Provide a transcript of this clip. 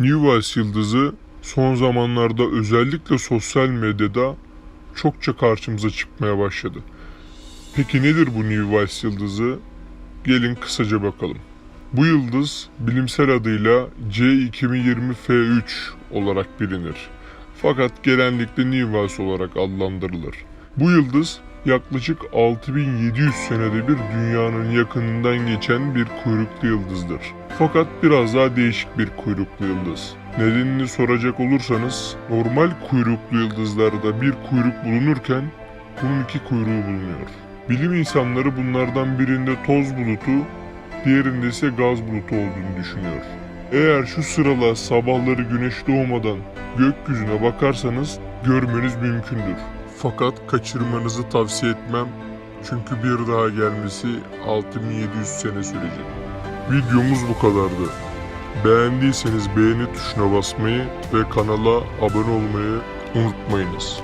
New yıldızı son zamanlarda özellikle sosyal medyada çokça karşımıza çıkmaya başladı. Peki nedir bu New Vice yıldızı? Gelin kısaca bakalım. Bu yıldız bilimsel adıyla C2020F3 olarak bilinir. Fakat genellikle New olarak adlandırılır. Bu yıldız yaklaşık 6700 senede bir dünyanın yakınından geçen bir kuyruklu yıldızdır. Fakat biraz daha değişik bir kuyruklu yıldız. Nedenini soracak olursanız normal kuyruklu yıldızlarda bir kuyruk bulunurken bunun iki kuyruğu bulunuyor. Bilim insanları bunlardan birinde toz bulutu, diğerinde ise gaz bulutu olduğunu düşünüyor. Eğer şu sıralar sabahları güneş doğmadan gökyüzüne bakarsanız görmeniz mümkündür. Fakat kaçırmanızı tavsiye etmem çünkü bir daha gelmesi 6700 sene sürecek. Videomuz bu kadardı. Beğendiyseniz beğeni tuşuna basmayı ve kanala abone olmayı unutmayınız.